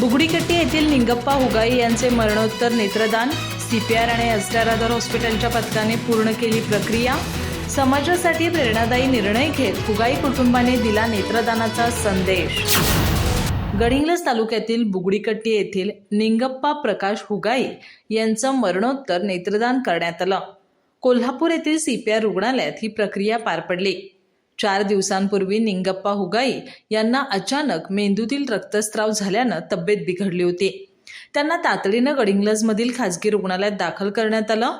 बुगडीकट्टी येथील निंगप्पा हुगाई यांचे मरणोत्तर नेत्रदान सी पी आर आणि एसटार आधार हॉस्पिटलच्या पथकाने पूर्ण केली प्रक्रिया. समाजासाठी प्रेरणादायी निर्णय घेत हुगाई कुटुंबाने दिला नेत्रदानाचा संदेश. गडिंग्लज तालुक्यातील बुगडीकट्टी येथील निंगप्पा प्रकाश हुगाई यांचं मरणोत्तर नेत्रदान करण्यात आलं. कोल्हापूर येथील सीपीआर रुग्णालयात ही प्रक्रिया पार पडली. चार दिवसांपूर्वी निंगप्पा हुगाई यांना अचानक मेंदूतील रक्तस्राव झाल्यानं तब्येत बिघडली होती. त्यांना तातडीनं गडिंग्लजमधील खासगी रुग्णालयात दाखल करण्यात आलं.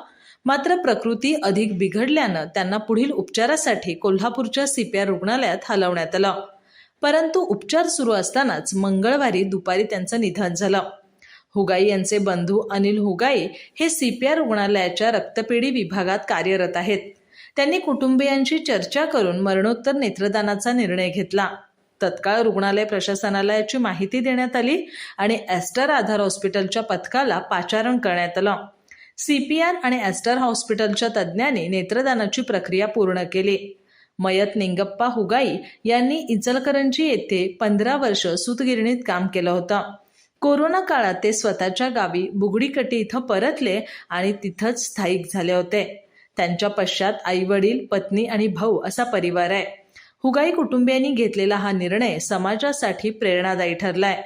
मात्र प्रकृती अधिक बिघडल्यानं त्यांना पुढील उपचारासाठी कोल्हापूरच्या सीपीआर रुग्णालयात हलवण्यात आलं. परंतु उपचार सुरू असतानाच मंगळवारी दुपारी त्यांचं निधन झालं. हुगाई यांचे बंधू अनिल हुगाई हे सीपीआर रुग्णालयाच्या रक्तपेढी विभागात कार्यरत आहेत. त्यांनी कुटुंबियांशी चर्चा करून मरणोत्तर नेत्रदानाचा निर्णय घेतला. तत्काळ रुग्णालय प्रशासनाला याची माहिती देण्यात आली आणि एस्टर आधार हॉस्पिटलच्या पथकाला पाचारण करण्यात आलं. सीपीआर आणि एस्टर हॉस्पिटलच्या तज्ज्ञांनी नेत्रदानाची प्रक्रिया पूर्ण केली. मयत निंगप्पा हुगाई यांनी इचलकरंजी येथे पंधरा वर्ष सूतगिरणीत काम केलं होतं. कोरोना काळात ते स्वतःच्या गावी बुगडीकटी इथं परतले आणि तिथंच स्थायिक झाले होते. त्यांच्या पश्चात आई वडील पत्नी आणि भाऊ असा परिवार आहे. हुगाई कुटुंबियांनी घेतलेला हा निर्णय समाजासाठी प्रेरणादायी ठरलाय.